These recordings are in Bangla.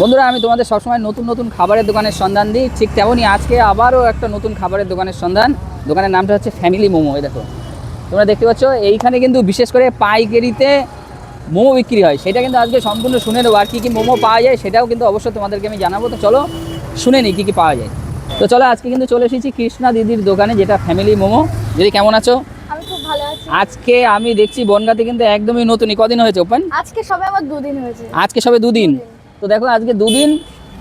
বন্ধুরা আমি তোমাদের সবসময় নতুন নতুন খাবারের দোকানের সন্ধান দিই। ঠিক তেমনই আজকে আবারও একটা নতুন খাবারের দোকানের সন্ধান। দোকানের নামটা হচ্ছে ফ্যামিলি মোমো এই দেখো। তোমরা দেখতে পাচ্ছ এইখানে কিন্তু বিশেষ করে পাইকারিতে মোমো বিক্রি হয়। সেটা কিন্তু আজকে সম্পূর্ণ শুনে নেব আর কী কী মোমো পাওয়া যায় সেটাও কিন্তু অবশ্যই তোমাদেরকে আমি জানাব। তো চলো শুনে নিই কী কী পাওয়া যায়। তো চলো আজকে কিন্তু চলে এসেছি কৃষ্ণা দিদির দোকানে যেটা ফ্যামিলি মোমো দিদি কেমন আছো? আমি খুব ভালো আছি। আজকে আমি দেখছি বনগাতে কিন্তু একদমই নতুনই। কদিন হয়েছে ওপেন? আজকে সবে আমার দুদিন হয়েছে। আজকে সবে দুদিন। তো দেখো আজকে দুদিন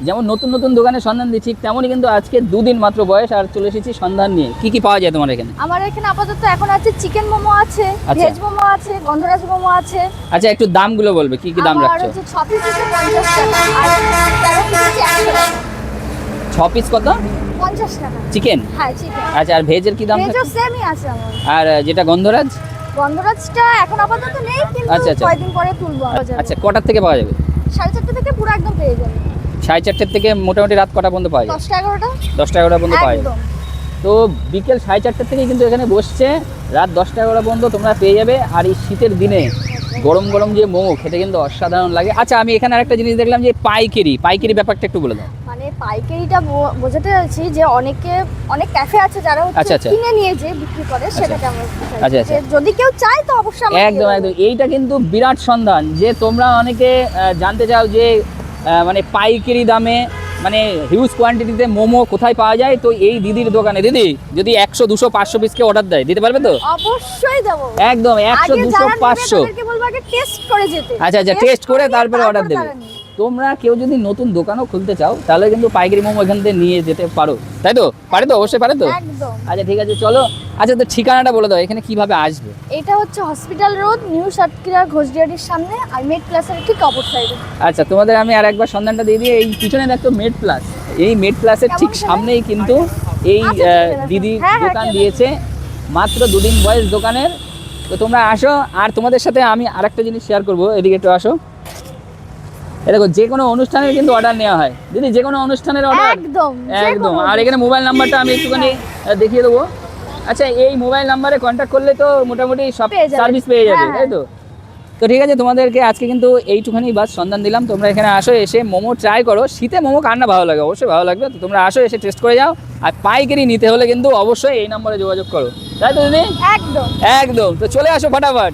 যেমন নতুন নতুন দোকানে সন্ধান দিচ্ছি তেমনই কিন্তু আজকে দুদিন মাত্র বয়স আর চলে এসেছি সন্ধান নিয়ে। কি কি পাওয়া যায় তোমার এখানে? আমার এখানে আপাতত এখন আছে চিকেন মোমো আছে আচ্ছা। ভেজ মোমো আছে গন্ধরাজ মোমো আছে। আচ্ছা একটু দামগুলো বলবে কি কি দাম রাখছো? ছ পিস টাকা আর ছ পিস কত? পঞ্চাশ টাকা। চিকেন? হ্যাঁ চিকেন। আচ্ছা আর ভেজের কি দাম ভেজও সেমই আছে আমার। আর যেটা গন্ধরাজ? গন্ধরাজটা এখন আপাতত নেই কিন্তু আচ্ছা, আচ্ছা। কয়দিন পরে তুলবো আচ্ছা কটার থেকে পাওয়া যাবে? সাড়ে চারটে থেকে পুরো একদম পেয়ে যাবে। সাড়ে চারটের থেকে মোটামুটি রাত কটা পর্যন্ত পাওয়া যায়? দশটা এগারোটা? দশটা এগারোটা পর্যন্ত পাওয়া যায়। তো বিকেল সাড়ে চারটের থেকে কিন্তু এখানে বসছে। রাত দশটা এগারোটা পর্যন্ত তোমরা পেয়ে যাবে। আর এই শীতের দিনে গরম গরম যে মোমো খেতে কিন্তু অসাধারণ লাগে। আচ্ছা আমি এখানে আরেকটা জিনিস দেখলাম যে পাইকারি। পাইকারি ব্যাপারটা একটু বলে দাও। পাইকারিটা বোঝাতে চাইছি যে অনেকে অনেক ক্যাফে আছে যারা আচ্ছা, হচ্ছে আচ্ছা। কিনে নিয়ে যে বিক্রি করে সেটাকে আমরা আচ্ছা, আচ্ছা। যদি কেউ চায় তো অবশ্যই একদম একদম। এইটা কিন্তু বিরাট সন্ধান যে তোমরা অনেকে জানতে চাও যে মানে পাইকারি দামে মানে হিউজ কোয়ান্টিটিতে মোমো কোথায় পাওয়া যায় তো এই দিদির দোকানে। দিদি যদি একশো দুশো পাঁচশো পিসকে অর্ডার দেয় দিতে পারবে তো? অবশ্যই দেবো। একদম একশো দুশো পাঁচশো। আচ্ছা আচ্ছা টেস্ট করে তারপরে অর্ডার দেবে। তোমরা কেউ যদি নতুন দোকানও খুলতে চাও তাহলে কিন্তু পাইকারি মোমো এখান থেকে নিয়ে যেতে পারো। তাই তো? পারে তো? অবশ্যই পারে তো? আচ্ছা ঠিক আছে চলো। আচ্ছা তো ঠিকানাটা বলে দাও এখানে কীভাবে আসবে? এটা হচ্ছে হসপিটাল রোড নিউ সাতক্ষীরা ঘোষডিয়ারির সামনে আর মেড প্লাসের ঠিক অপর সাইডে আচ্ছা তোমাদের আমি আর একবার সন্ধানটা দিয়ে দিই এই পিছনে দেখো মেড প্লাস। এই মেড প্লাসের ঠিক সামনেই কিন্তু এই আচ্ছা, দেখো। দিদি হ্যাঁ, হ্যাঁ, দোকান দিয়েছে মাত্র দুদিন বয়স দোকানের। তো তোমরা আসো আর তোমাদের সাথে আমি আরেকটা জিনিস শেয়ার করব এদিকে একটু আসো। দেখো যে কোনো অনুষ্ঠানের কিন্তু অর্ডার নেওয়া হয়। দিদি যে কোনো অনুষ্ঠানের অর্ডার একদম একদম। আর এখানে মোবাইল নাম্বারটা আমি একটুখানি দেখিয়ে দেবো। আচ্ছা এই মোবাইল নাম্বারে কন্ট্যাক্ট করলে তো মোটামুটি সব সার্ভিস পেয়ে যাবে হ্যাঁ, তাই তো তো ঠিক আছে তোমাদেরকে আজকে কিন্তু এইটুখানি বাস সন্ধান দিলাম। তোমরা এখানে আসো এসে মোমো ট্রাই করো। শীতে মোমো কার না ভালো লাগে? অবশ্যই ভালো লাগবে। তো তোমরা আসো এসে টেস্ট করে যাও। আর পাইকারি নিতে হলে কিন্তু অবশ্যই এই নম্বরে যোগাযোগ করো। তাই তো দিদি? একদম। একদম। তো চলে আসো ফটাফট।